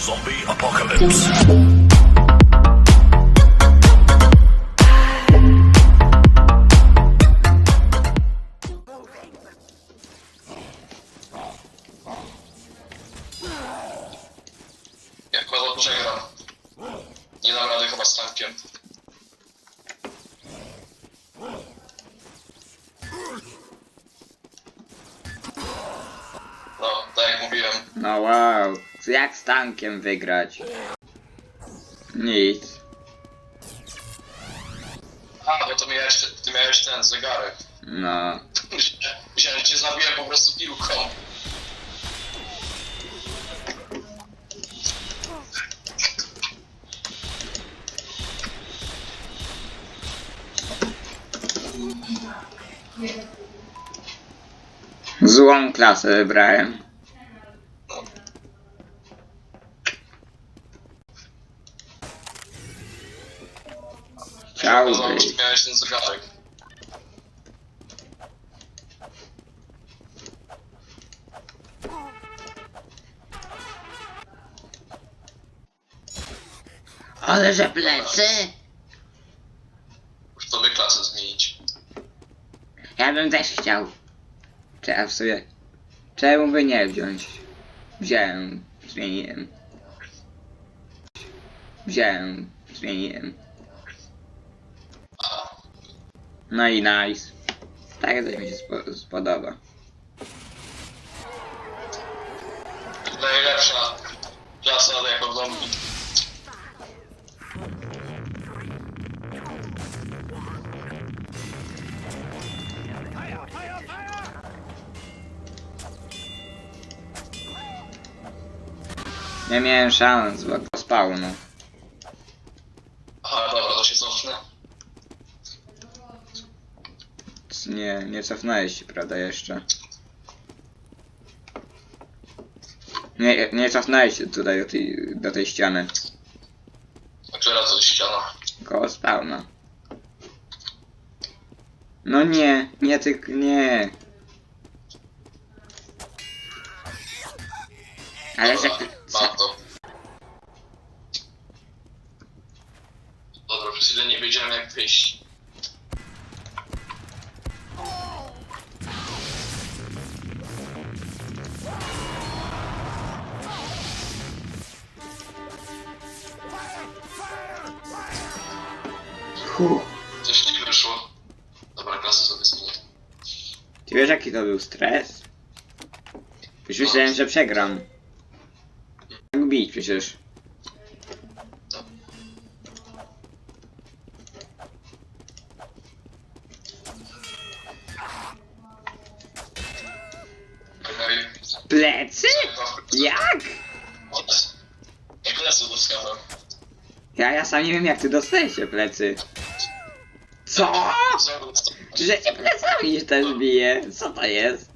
Zombie apocalypse. Jak go przegram. Nie dam rady chyba z tankiem. No, tak jak mówiłem. No wow, jak z tankiem wygrać? Nic. A, bo to miałeś, ty miałeś ten zegarek. No. Myślałem, że cię zabiłem po prostu piłką. Złą klasę wybrałem. Chciałbyś. że miałeś ten zegarek. Ale że plecy! Już sobie klasę zmienić. Ja bym też chciał. Trzeba w sobie. Czemu by nie wziąć? Wziąłem, zmieniłem. Wziąłem, zmieniłem. A, No i nice. Tak to mi się spo spodoba. najlepsza klasa jako zombie. Nie miałem szans, bo to spawnu. Aha, dobra, to się cofnę. Nie, nie cofnąłeś się, prawda, jeszcze? Nie, nie cofnąłeś się tutaj do tej, do tej ściany. A która to jest ściana? Koło spawna. No nie, nie tylko, nie. Ale że... Dobra, mam to. Dobra, przez chwilę nie wiedziałem jak wyjść. Huh. Coś nie wyszło. Dobra, klasę sobie zmienię. Ty wiesz jaki to był stres? Już myślałem, że przegram. Jak bić przecież. Okej. Plecy? Jak? Od. Jak dostałem. Ja, ja sam nie wiem jak ty dostajesz się plecy. Co? Że cię plecami też bije? Co to jest?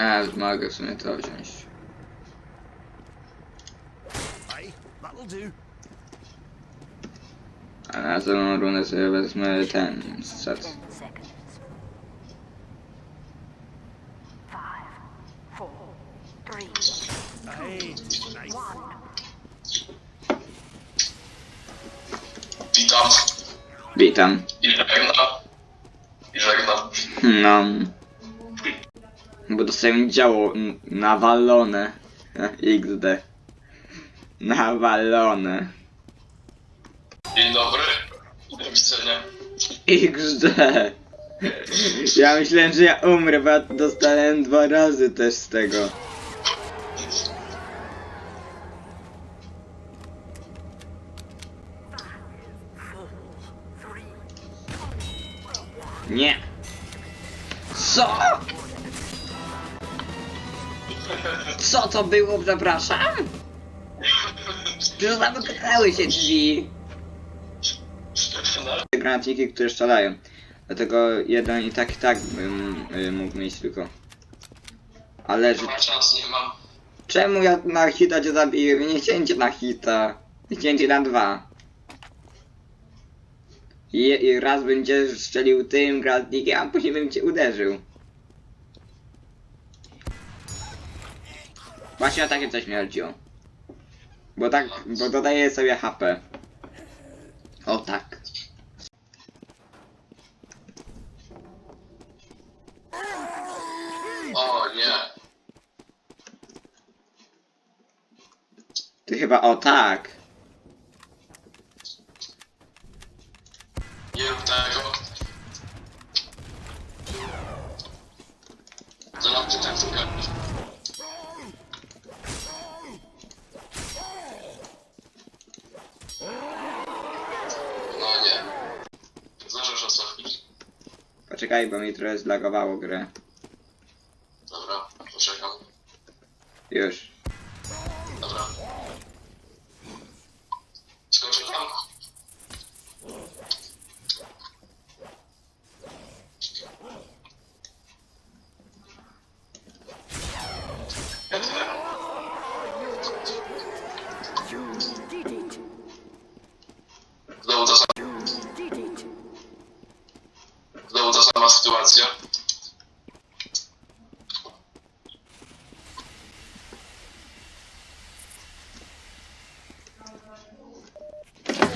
A, mogę w sumie to wziąć. A na tą runę sobie wezmę ten set. Witam. I żegnam. I żegnam. No. Bo dostałem działo n- nawalone. XD. Nawalone. Dzień dobry. Do widzenia. XD. Ja myślałem, że ja umrę, bo ja dostałem dwa razy też z tego. Co? Co to było, przepraszam? Że zamknęły się drzwi. Granatniki, które strzelają. Dlatego jeden i tak i tak bym y, mógł mieć tylko. Ale że... Nie ma szans, nie mam. Czemu ja na hita cię zabiłem? Nie chciałem cię na hita. Chciałem cię na dwa. I, I raz cię strzelił tym gradnikiem, a później bym cię uderzył. Właśnie o takie coś mi chodziło. Bo tak, bo dodaję sobie HP. O tak. O nie. Ty chyba o tak. Nie rób tego. Zaraz ty tak tylko. No nie. Zdążysz o co chodzi? Poczekaj, bo mi trochę zlagowało grę. Dobra, poczekam. Już.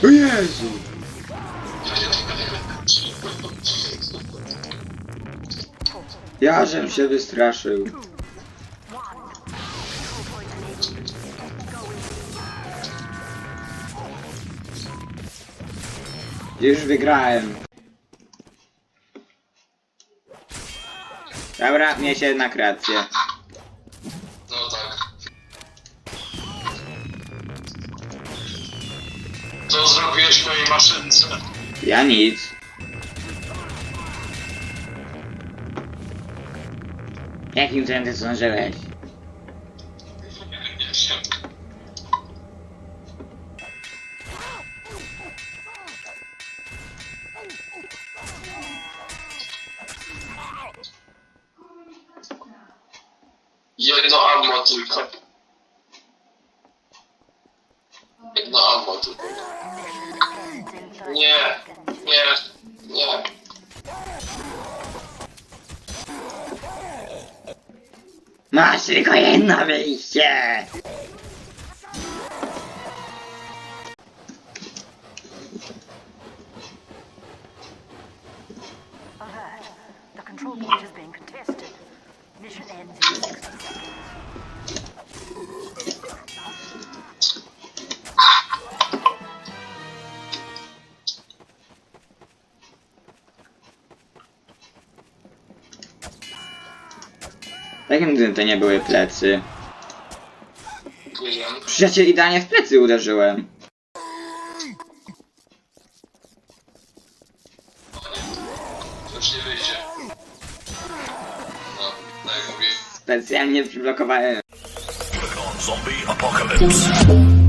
O Jezu! Ja żem się wystraszył. Już wygrałem. Dobra, mnie się na kreację. Zrobiłeś mojej maszynce? Ja nic. Jakim ty zdążyłeś? Nie wiem. Jedno ammo tylko. Jedno ammo tylko. Ends in 30 Nie, nie, nie. Masz tylko jedno wyjście! Jakim cudem to nie były plecy? Nie. Przecież ja cię idealnie w plecy uderzyłem. Specjalnie przyblokowałem. Zombie apocalypse.